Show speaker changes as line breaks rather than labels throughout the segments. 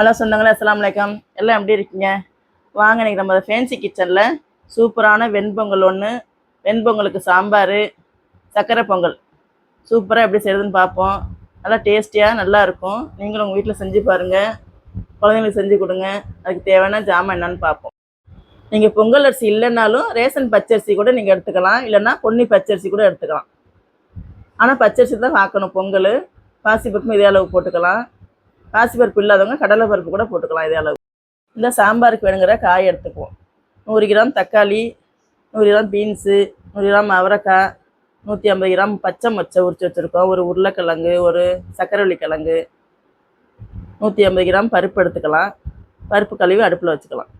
Hello சொந்தங்களே அஸ்லாம் வலைக்கம் எல்லாம் எப்படி இருக்கீங்க? வாங்க இன்றைக்கி நம்ம ஃபேன்சி கிச்சனில் சூப்பரான வெண்பொங்கல் ஒன்று வெண்பொங்கலுக்கு சாம்பார் சர்க்கரை பொங்கல். சூப்பராக எப்படி செய்யுதுன்னு பார்ப்போம். நல்லா டேஸ்டியாக நல்லா இருக்கும். நீங்களும் உங்கள் வீட்டில் செஞ்சு பாருங்கள் குழந்தைங்களுக்கு செஞ்சு கொடுங்க. அதுக்கு தேவையான ஜாமான் என்னன்னு பார்ப்போம். நீங்கள் பொங்கல் அரிசி இல்லைன்னாலும் ரேஷன் பச்சரிசி கூட நீங்கள் எடுத்துக்கலாம். இல்லைன்னா பொன்னி பச்சரிசி கூட எடுத்துக்கலாம். ஆனால் பச்சரிசி தான் பார்க்கணும். பொங்கல் பாசிப்பருப்பும் இதே அளவு போட்டுக்கலாம். பாசிப்பருப்பு இல்லாதவங்க கடலை பருப்பு கூட போட்டுக்கலாம் இதே அளவு. இந்த சாம்பாருக்கு வேணுங்கிற காய் எடுத்துக்குவோம். நூறு கிராம் தக்காளி நூறு கிராம் பீன்ஸு நூறு கிராம் அவரைக்காய் நூற்றி ஐம்பது கிராம் பச்சை மொச்சை உரிச்சு வச்சுருக்கோம். ஒரு உருளைக்கிழங்கு ஒரு சக்கரவள்ளி கிழங்கு நூற்றி ஐம்பது கிராம் பருப்பு எடுத்துக்கலாம். பருப்பு கழுவி அடுப்பில் வச்சுக்கலாம்.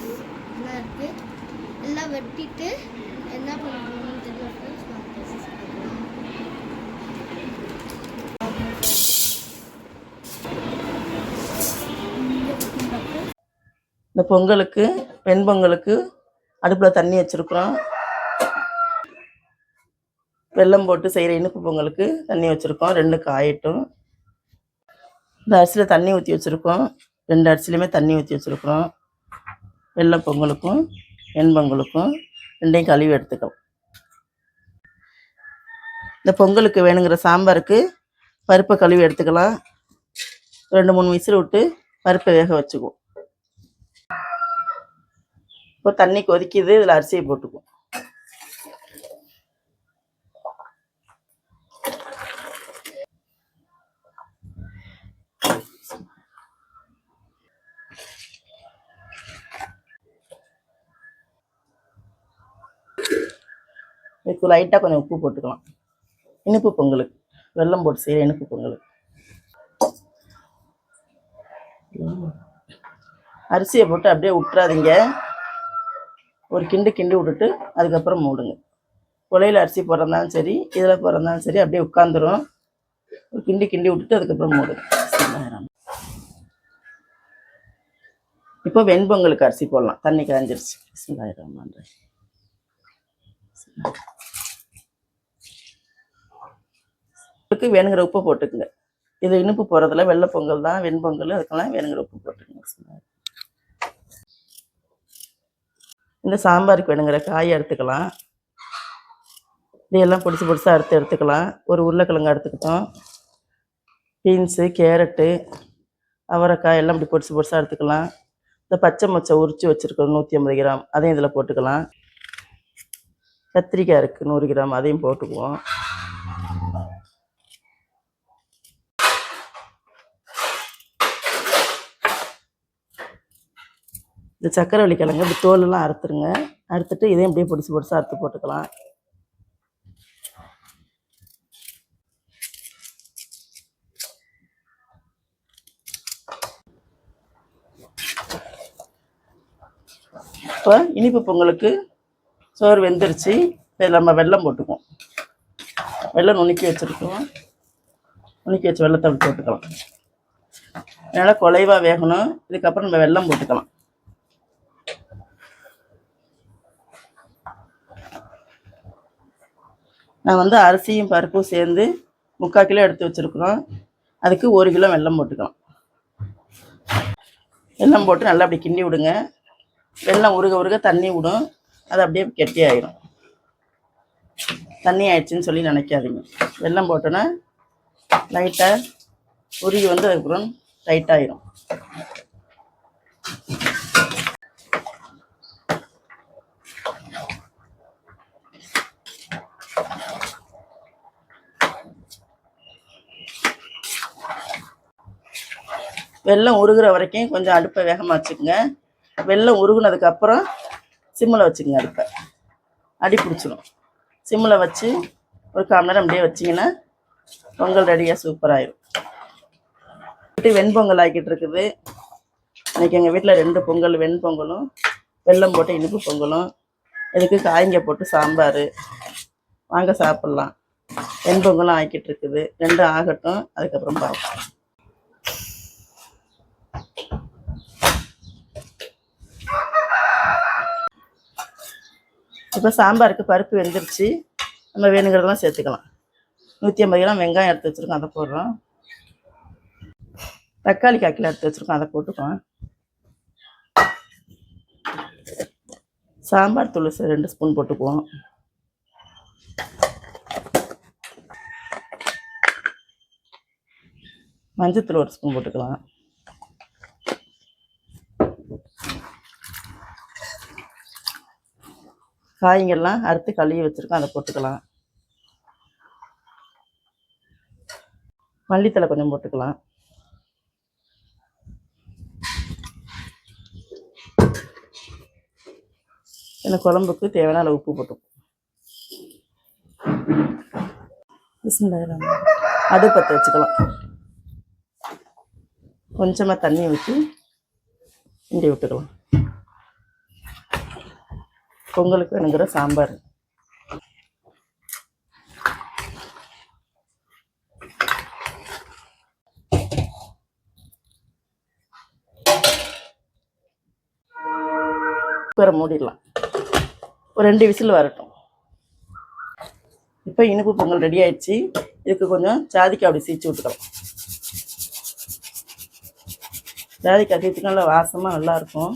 எல்லாம் இருக்கு. எல்லாம் வெட்டிட்டு என்ன பண்ணணும்னு தெரியல
இந்த பொங்கலுக்கு வெண்பொங்கலுக்கு அடுப்பில் தண்ணி வச்சுருக்குறோம். வெல்லம் போட்டு செய்கிற இனிப்பு பொங்கலுக்கு தண்ணி வச்சுருக்கோம். ரெண்டு காயட்டும். இந்த அரிசியில் தண்ணி ஊற்றி வச்சுருக்கோம். ரெண்டு அரிசிலையுமே தண்ணி ஊற்றி வச்சுருக்குறோம். வெள்ளை பொங்கலுக்கும் வெண்பொங்கலுக்கும் ரெண்டையும் கழுவி எடுத்துக்கலாம் இந்த பொங்கலுக்கு வேணுங்கிற சாம்பாருக்கு பருப்பை கழுவி எடுத்துக்கலாம். ரெண்டு மூணு விசில் விட்டு பருப்பை வேக வச்சுக்குவோம். இப்போ தண்ணி கொதிக்குது இதில் அரிசியை போட்டுக்குவோம். இதுக்கு லைட்டாக கொஞ்சம் உப்பு போட்டுக்கலாம். இனிப்பு பொங்கலுக்கு வெல்லம் போட்டு செய்கிற இனிப்பு பொங்கலுக்கு அரிசியை போட்டு அப்படியே விட்டுறாதீங்க ஒரு கிண்டு கிண்டி விட்டுட்டு அதுக்கப்புறம் மூடுங்க. உலையில் அரிசி போடுறதாலும் சரி இதில் போடுறதாலும் சரி அப்படியே உட்காந்துரும் ஒரு கிண்டி கிண்டி விட்டுட்டு அதுக்கப்புறம் மூடுங்க. இப்போ வெண்பொங்கலுக்கு அரிசி போடலாம். தண்ணி காஞ்சிருச்சு பிஸ்மில்லாஹிர் பண்ணுறேன் உங்களுக்கு வேணுங்கிற உப்பு போட்டுக்குங்க. இது இனிப்பு போகிறதுல வெள்ளை பொங்கல் தான் வெண்பொங்கல் அதுக்கெல்லாம் வேணுங்கிற உப்பு போட்டுக்குங்க பிஸ்மில்லாஹிர். இந்த சாம்பாருக்கு வேணுங்கிற காயை எடுத்துக்கலாம். இதையெல்லாம் பிடிச்சி பொடிசாக அறுத்து எடுத்துக்கலாம். ஒரு உருளைக்கிழங்கு எடுத்துக்கிட்டோம். பீன்ஸு கேரட்டு அவரைக்காய் எல்லாம் இப்படி பொடிச்சு பொடிசாக எடுத்துக்கலாம். இந்த பச்சை மொச்சை உரித்து வச்சுருக்கோம் நூற்றி ஐம்பது கிராம் அதையும் இதில் போட்டுக்கலாம். கத்திரிக்காய் இருக்குது நூறு கிராம் அதையும் போட்டுக்குவோம். இந்த சக்கரவள்ளி கிழங்கு இப்படி தோலெல்லாம் அறுத்துருங்க. அறுத்துட்டு இதையும் இப்படியே பொடிசு பொடிசாக அறுத்து போட்டுக்கலாம். இப்போ இனிப்பு பொங்கலுக்கு சோறு வெந்துருச்சு. இப்போ நம்ம வெல்லம் போட்டுக்குவோம். வெள்ளம் நுணுக்கி வச்சுருக்கோம். நுணுக்கி வச்சு வெள்ளத்தை போட்டுக்கலாம். நல்லா குலைவாக வேகணும். இதுக்கப்புறம் நம்ம வெள்ளம் போட்டுக்கலாம். நான் வந்து அரிசியும் பருப்பும் சேர்ந்து முக்கால் கிலோ எடுத்து வச்சுருக்குறோம். அதுக்கு ஒரு கிலோ வெல்லம் போட்டுக்கலாம் வெல்லம் போட்டு நல்லா அப்படி கிண்டி விடுங்க. வெள்ளம் உருக உருக தண்ணி விடும். அது அப்படியே கெட்டியாயிரும் தண்ணி ஆயிடுச்சுன்னு சொல்லி நினைக்காதீங்க. வெல்லம் போட்டோன்னா லைட்டாக உருகி வந்து அதுக்கப்புறம் டைட்டாயிரும் வெள்ளம் உருகுற வரைக்கும் கொஞ்சம் அடுப்பை வேகமாக வச்சுக்கோங்க. வெள்ளம் உருகுனதுக்கப்புறம் சிம்மில் வச்சுக்கோங்க அடுப்பை. அடி பிடிச்சிரும். சிம்மில் வச்சு ஒரு கால் நேரம் அப்படியே வச்சிங்கன்னா பொங்கல் ரெடியாக சூப்பராகிடும் வீட்டு வெண்பொங்கல் ஆக்கிட்டு இருக்குது. இன்றைக்கி எங்கள் வீட்டில் ரெண்டு பொங்கல் வெண்பொங்கலும் வெல்லம் போட்டு இனிப்பு பொங்கலும் இதுக்கு காய்ங்க போட்டு சாம்பார். வாங்க சாப்பிட்லாம். வெண்பொங்கலும் ஆக்கிட்டு இருக்குது. ரெண்டும் ஆகட்டும். அதுக்கப்புறம் பார்ப்போம். இப்போ சாம்பாருக்கு பருப்பு வெந்துருச்சு. நம்ம வேணுங்கிறதெல்லாம் சேர்த்துக்கலாம். நூற்றி ஐம்பது கிராம் வெங்காயம் எடுத்து வச்சுருக்கோம் அதை போடுறோம். தக்காளி காக்கில் எடுத்து வச்சுருக்கோம் அதை போட்டுக்கோம் சாம்பார் தூள் ரெண்டு ஸ்பூன் போட்டுக்குவோம். மஞ்சத்தூள் ஒரு ஸ்பூன் போட்டுக்கலாம். காய்ங்கள்லாம் அறுத்து கழுவி வச்சுருக்கோம். அதை போட்டுக்கலாம். மல்லித்தலை கொஞ்சம் போட்டுக்கலாம். இந்த குழம்புக்கு தேவையான அளவு உப்பு போட்டுக்கும் அது அடுப்பத்தை வச்சுக்கலாம். கொஞ்சமாக தண்ணி ஊற்றி இங்கே விட்டுக்கலாம். பொங்கலுக்கு வேணுங்கிற சாம்பார். குக்கரை மூடிடலாம். ஒரு ரெண்டு விசில் வரட்டும். இப்போ இனிப்பு பொங்கல் ரெடி ஆயிடுச்சு. இதுக்கு கொஞ்சம் ஜாதிக்காய் அப்படி சீச்சு விட்டுக்கலாம். ஜாதிக்காய் சீச்சுக்கு நல்லா வாசமாக நல்லாயிருக்கும்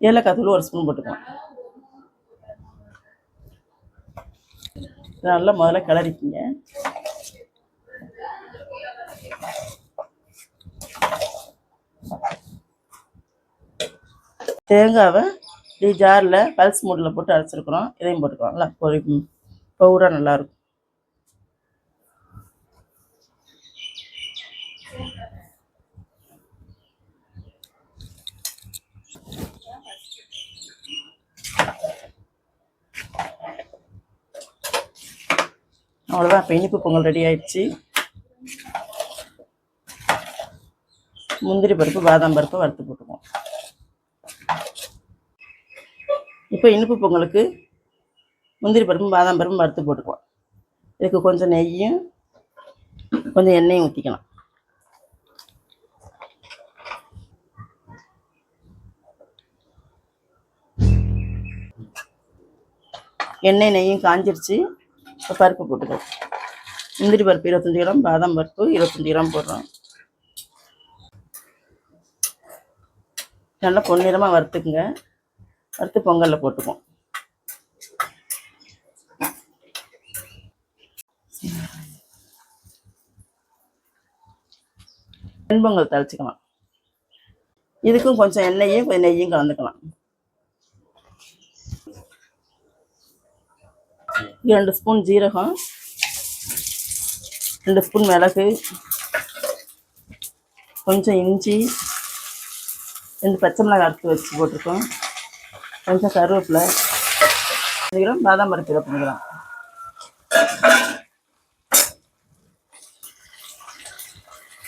ஏலக்காய் தூள் ஒரு ஸ்பூன் போட்டுக்கலாம் நல்லா முதல்ல கிளறிக்கிங்க. தேங்காவை இப்படி ஜாரில் பல்ஸ் மூட்டில் போட்டு அரைச்சிருக்கிறோம். இதையும் போட்டுக்கலாம் நல்லா பொரி பவுடாக நல்லாயிருக்கும் அவ்வளோதான் இப்போ இனிப்பு பொங்கல் ரெடி ஆயிடுச்சு. முந்திரி பருப்பு பாதாம் பருப்பு வறுத்து போட்டுக்குவோம். இப்போ இனிப்பு பொங்கலுக்கு முந்திரி பருப்பும் பாதாம் பருப்பும் வறுத்து போட்டுக்குவோம். இதுக்கு கொஞ்சம் நெய்யும் கொஞ்சம் எண்ணெயும் ஊற்றிக்கலாம் எண்ணெய் நெய்யும் காஞ்சிருச்சு. இப்போ பருப்பு போட்டுக்கலாம் முந்திரி பருப்பு இருபத்தஞ்சி கிராம் பாதாம் பருப்பு இருபத்தஞ்சி கிராம் போடுறோம். நல்லா பொன்னிறமாக வறுத்துக்குங்க. வறுத்து பொங்கலில் போட்டுக்குவோம். வெண்பொங்கல் தழிச்சிக்கலாம் இதுக்கும் கொஞ்சம் எண்ணெயும் கொஞ்சம் நெய்யும் கலந்துக்கலாம். ரெண்டு ஸ்பூன் ஜீரகம் ரெண்டு ஸ்பூன் மிளகு கொஞ்சம் இஞ்சி ரெண்டு பச்சை மிளகாய் அறுத்து வச்சு போட்டிருக்கோம். கொஞ்சம் கருவேப்பிலை அஞ்சு பாதாம் பருப்பு இருபத்தஞ்சு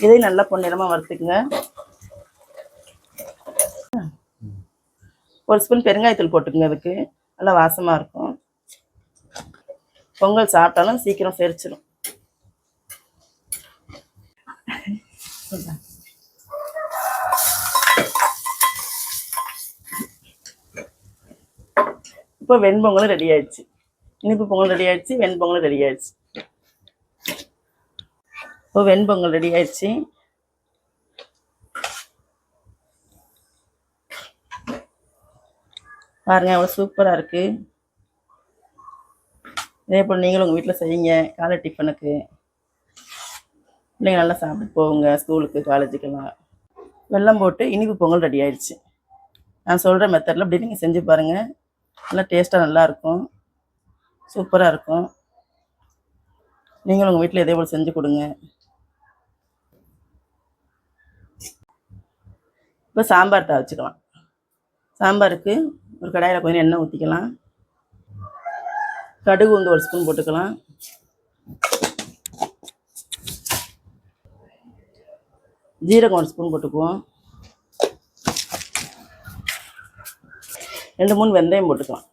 இதையும் நல்லா பொன்னிறமாக வறுத்துக்குங்க. ஒரு ஸ்பூன் பெருங்காயத்தூள் போட்டுக்குங்க. அதுக்கு நல்லா வாசமாக இருக்கும். பொங்கல் சாப்பிட்டாலும் சீக்கிரம் செரிச்சிடும் இப்போ வெண்பொங்கலும் ரெடி ஆயிடுச்சு. இனிப்பு பொங்கல் ரெடி ஆயிடுச்சு வெண்பொங்கலும் ரெடி ஆயிடுச்சு. இப்போ வெண்பொங்கல் ரெடி ஆயிடுச்சு. பாருங்க அவ்வளோ சூப்பராக இருக்குது இதே போல் நீங்களும் உங்கள் வீட்டில் செய்யுங்க. காலை டிஃபனுக்கு. பிள்ளைங்க நல்லா சாப்பிட்டு போங்க ஸ்கூலுக்கு காலேஜுக்கெல்லாம். வெள்ளம் போட்டு இனிப்பு பொங்கல் ரெடி ஆயிடுச்சு. நான் சொல்கிற மெத்தடில் அப்படி நீங்கள் செஞ்சு பாருங்கள் நல்லா டேஸ்ட்டாக நல்லாயிருக்கும் சூப்பராக இருக்கும். நீங்களும் உங்கள் வீட்டில் இதே போல் செஞ்சு கொடுங்க. இப்போ சாம்பார் தாளிச்சுக்கலாம் சாம்பாருக்கு ஒரு கடாயில் கொஞ்சம் எண்ணெய் ஊற்றிக்கலாம் கடுகு வந்து ஒரு ஸ்பூன் போட்டுக்கலாம். ஜீரகம் ஒரு ஸ்பூன் போட்டுக்குவோம். ரெண்டு மூணு வெந்தயம் போட்டுக்கலாம்.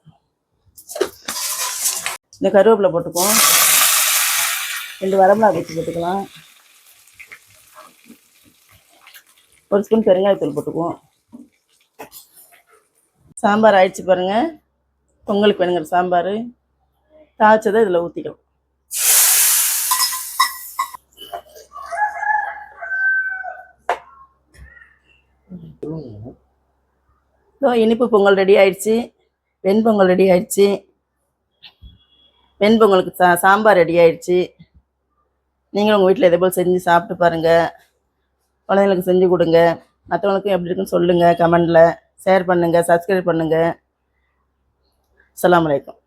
இந்த கருவேப்பிலை போட்டுக்குவோம். ரெண்டு வரமிளகா வச்சு போட்டுக்கலாம். ஒரு ஸ்பூன் பெருங்காயத்தூள் போட்டுக்குவோம். சாம்பார் ஆயிடுச்சு பாருங்கள் பொங்கலுக்கு வேணுங்கிற சாம்பார். தாளிச்சதை இதில் ஊற்றிக்கணும் இனிப்பு பொங்கல் ரெடி ஆயிடுச்சு. வெண்பொங்கல் ரெடி ஆயிடுச்சு. வெண்பொங்கலுக்கு சா சாம்பார் ரெடி ஆயிடுச்சு. நீங்களும் உங்கள் வீட்டில் இதே போல் செஞ்சு சாப்பிட்டு பாருங்கள் குழந்தைங்களுக்கு செஞ்சு கொடுங்க. மற்றவங்களுக்கும் எப்படி இருக்குன்னு சொல்லுங்கள் கமெண்டில் ஷேர் பண்ணுங்கள் சப்ஸ்கிரைப் பண்ணுங்கள் அலாம் வலைக்கம்